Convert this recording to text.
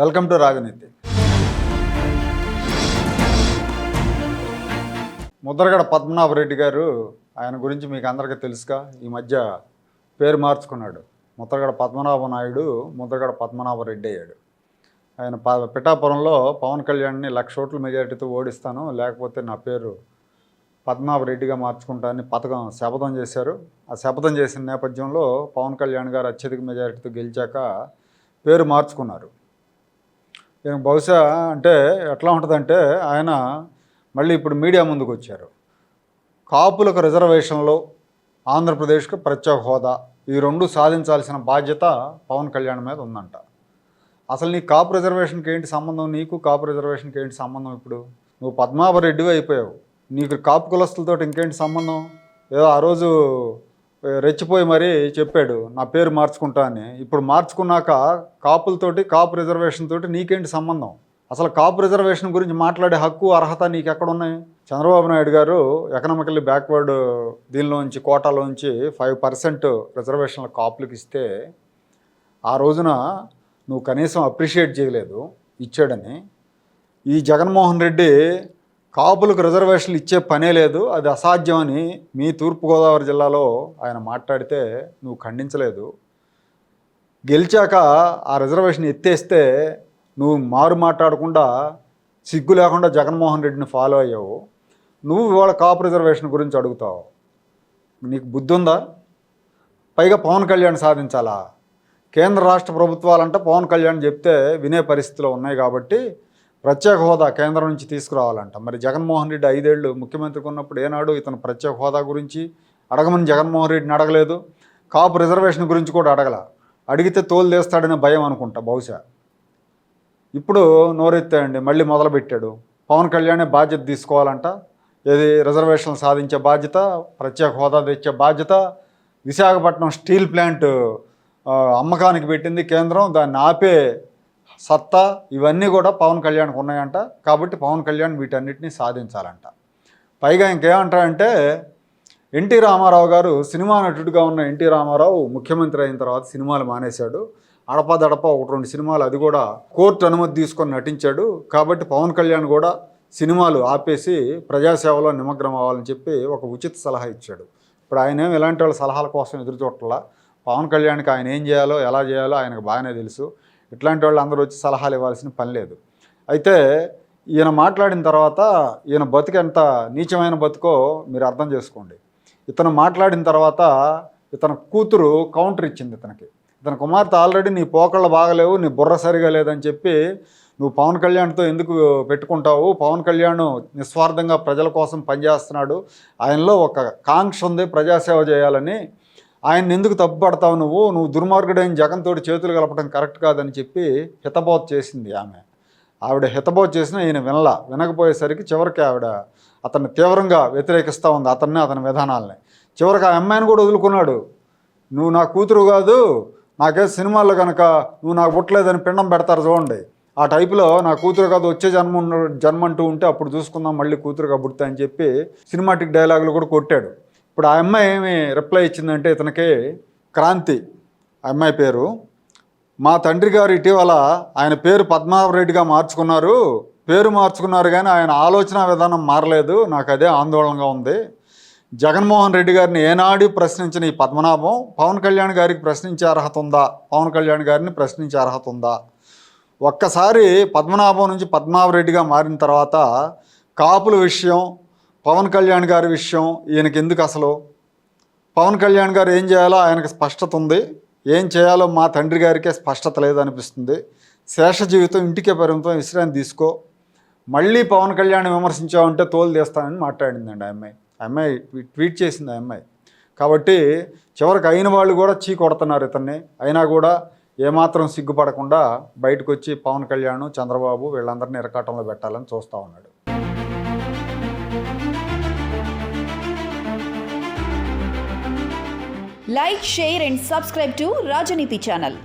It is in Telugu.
వెల్కమ్ టు రాజనీతి ముద్రగడ పద్మనాభరెడ్డి గారు ఆయన గురించి మీకు అందరికీ తెలుసుగా ఈ మధ్య పేరు మార్చుకున్నాడు. ముద్రగడ పద్మనాభ నాయుడు ముద్రగడ పద్మనాభరెడ్డి అయ్యాడు. ఆయన ప పిఠాపురంలో పవన్ కళ్యాణ్ని లక్ష ఓట్ల మెజారిటీతో ఓడిస్తాను లేకపోతే నా పేరు పద్మనాభరెడ్డిగా మార్చుకుంటానని పథకం శపథం చేశారు. ఆ శపథం చేసిన నేపథ్యంలో పవన్ కళ్యాణ్ గారు అత్యధిక మెజారిటీతో గెలిచాక పేరు మార్చుకున్నారు. బహుశా అంటే ఎట్లా ఉంటుందంటే ఆయన మళ్ళీ ఇప్పుడు మీడియా ముందుకు వచ్చారు కాపులకు రిజర్వేషన్లో ఆంధ్రప్రదేశ్కి ప్రత్యేక హోదా. ఈ రెండు సాధించాల్సిన బాధ్యత పవన్ కళ్యాణ్ మీద ఉందంట. అసలు నీ కాపు రిజర్వేషన్కి ఏంటి సంబంధం? నీకు కాపు రిజర్వేషన్కి ఏంటి సంబంధం ఇప్పుడు? నువ్వు పద్మాభరెడ్డివి అయిపోయావు. నీకు కాపు కులస్తులతో ఇంకేంటి సంబంధం? ఏదో ఆ రోజు రెచ్చిపోయి మరీ చెప్పాడు నా పేరు మార్చుకుంటా అని. ఇప్పుడు మార్చుకున్నాక కాపులతోటి కాపు రిజర్వేషన్ తోటి నీకేంటి సంబంధం? అసలు కాపు రిజర్వేషన్ గురించి మాట్లాడే హక్కు అర్హత నీకు ఎక్కడ ఉన్నాయి చంద్రబాబు నాయుడు గారు ఎకనామికల్లీ బ్యాక్వర్డ్ దీనిలోంచి కోటాలోంచి ఫైవ్ పర్సెంట్ రిజర్వేషన్ల కాపులకు ఇస్తే ఆ రోజున నువ్వు కనీసం అప్రిషియేట్ చేయలేదు ఇచ్చాడని. ఈ జగన్మోహన్ రెడ్డి కాపులకు రిజర్వేషన్లు ఇచ్చే పనే లేదు అది అసాధ్యం అని మీ తూర్పుగోదావరి జిల్లాలో ఆయన మాట్లాడితే నువ్వు ఖండించలేదు. గెలిచాక ఆ రిజర్వేషన్ ఎత్తేస్తే నువ్వు మారు మాట్లాడకుండా సిగ్గు లేకుండా జగన్మోహన్ రెడ్డిని ఫాలో అయ్యావు. నువ్వు ఇవాళ కాపు రిజర్వేషన్ గురించి అడుగుతావు. నీకు బుద్ధి ఉందా పైగా పవన్ కళ్యాణ్ సాధించాలా? కేంద్ర రాష్ట్ర ప్రభుత్వాలంటే పవన్ కళ్యాణ్ చెప్తే వినే పరిస్థితిలో ఉన్నాయి కాబట్టి ప్రత్యేక హోదా కేంద్రం నుంచి తీసుకురావాలంట. మరి జగన్మోహన్ రెడ్డి ఐదేళ్ళు ముఖ్యమంత్రికి ఉన్నప్పుడు ఏనాడు ఇతను ప్రత్యేక హోదా గురించి అడగమని జగన్మోహన్ రెడ్డిని అడగలేదు. కాపు రిజర్వేషన్ గురించి కూడా అడగల. అడిగితే తోలు తీస్తాడనే భయం అనుకుంటా బహుశా. ఇప్పుడు నోరెత్తాయండి మళ్ళీ మొదలుపెట్టాడు. పవన్ కళ్యాణే బాధ్యత తీసుకోవాలంట. ఏది రిజర్వేషన్లు సాధించే బాధ్యత ప్రత్యేక హోదా తెచ్చే బాధ్యత విశాఖపట్నం స్టీల్ ప్లాంట్ అమ్మకానికి పెట్టింది కేంద్రం. దాన్ని ఆపే సత్తా ఇవన్నీ కూడా పవన్ కళ్యాణ్కి ఉన్నాయంట. కాబట్టి పవన్ కళ్యాణ్ వీటన్నిటిని సాధించాలంట. పైగా ఇంకేమంటారంటే ఎన్టీ రామారావు గారు సినిమా నటుడిగా ఉన్న ఎన్టీ రామారావు ముఖ్యమంత్రి అయిన తర్వాత సినిమాలు మానేశాడు. అడపదడప ఒకటి రెండు సినిమాలు అది కూడా కోర్టు అనుమతి తీసుకొని నటించాడు. కాబట్టి పవన్ కళ్యాణ్ కూడా సినిమాలు ఆపేసి ప్రజాసేవలో నిమగ్నం అవ్వాలని చెప్పి ఒక ఉచిత సలహా ఇచ్చాడు. ఇప్పుడు ఆయన ఇలాంటి వాళ్ళ సలహాల కోసం ఎదురు చూడట్లా? పవన్ కళ్యాణ్కి ఆయన ఏం చేయాలో ఎలా చేయాలో ఆయనకు బాగానే తెలుసు. ఇట్లాంటి వాళ్ళు అందరూ వచ్చి సలహాలు ఇవ్వాల్సిన పని లేదు. అయితే ఈయన మాట్లాడిన తర్వాత ఈయన బతుకు ఎంత నీచమైన బతుకో మీరు అర్థం చేసుకోండి. ఇతను మాట్లాడిన తర్వాత ఇతను కూతురు కౌంటర్ ఇచ్చింది ఇతనికి. ఇతని కుమార్తె ఆల్రెడీ నీ పోకళ్ళు బాగలేవు నీ బుర్ర సరిగా లేదని చెప్పి నువ్వు పవన్ కళ్యాణ్తో ఎందుకు పెట్టుకుంటావు? పవన్ కళ్యాణ్ నిస్వార్థంగా ప్రజల కోసం పనిచేస్తున్నాడు. ఆయనలో ఒక కాంక్ష ఉంది ప్రజాసేవ చేయాలని. ఆయన ఎందుకు తప్పుపడతావు నువ్వు? నువ్వు దుర్మార్గుడైన జగన్ తోటి చేతులు కలపడం కరెక్ట్ కాదని చెప్పి హితబోధ చేసింది ఆమె. ఆవిడ హితబోధ చేసిన ఈయన వినలా. వినకపోయేసరికి చివరికి ఆవిడ అతన్ని తీవ్రంగా వ్యతిరేకిస్తూ ఉంది. అతన్ని అతని విధానాలని. చివరికి ఆ అమ్మాయిని కూడా వదులుకున్నాడు. నువ్వు నా కూతురు కాదు. నాకే సినిమాల్లో కనుక నువ్వు నాకు పుట్టలేదని పిండం పెడతారు చూడండి. ఆ టైపులో నా కూతురు కాదు వచ్చే జన్మ జన్మ అంటూ ఉంటే అప్పుడు చూసుకుందాం మళ్ళీ కూతురుగా పుడతా అని చెప్పి సినిమాటిక్ డైలాగులు కూడా కొట్టాడు. ఇప్పుడు ఆ అమ్మాయి ఏమి రిప్లై ఇచ్చిందంటే ఇతనికి క్రాంతి ఆ అమ్మాయి పేరు. మా తండ్రి గారు ఇటీవల ఆయన పేరు పద్మావరెడ్డిగా మార్చుకున్నారు. పేరు మార్చుకున్నారు కానీ ఆయన ఆలోచన విధానం మారలేదు. నాకు అదే ఆందోళనగా ఉంది. జగన్మోహన్ రెడ్డి గారిని ఏనాడు ప్రశ్నించిన ఈ పద్మనాభం పవన్ కళ్యాణ్ గారికి ప్రశ్నించే అర్హత ఉందా? పవన్ కళ్యాణ్ గారిని ప్రశ్నించే అర్హత ఉందా? ఒక్కసారి పద్మనాభం నుంచి పద్మావరెడ్డిగా మారిన తర్వాత కాపుల విషయం పవన్ కళ్యాణ్ గారి విషయం ఈయనకి ఎందుకు అసలు పవన్ కళ్యాణ్ గారు ఏం చేయాలో ఆయనకు స్పష్టత ఉంది. ఏం చేయాలో మా తండ్రి గారికే స్పష్టత లేదనిపిస్తుంది. శేష జీవితం ఇంటికే పరిమితం విశ్రాంతి తీసుకో. మళ్ళీ పవన్ కళ్యాణ్ విమర్శించామంటే తోలు తీస్తానని మాట్లాడిందండి ఆ అమ్మాయి. అమ్మాయి ట్వీట్ చేసింది ఆ అమ్మాయి. కాబట్టి చివరికి అయిన వాళ్ళు కూడా చీ కొడుతున్నారు ఇతన్ని. అయినా కూడా ఏమాత్రం సిగ్గుపడకుండా బయటకు వచ్చి పవన్ కళ్యాణ్ చంద్రబాబు వీళ్ళందరినీ ఇరకాటంలో పెట్టాలని చూస్తూ ఉన్నాడు. Like share and subscribe to Rajniti channel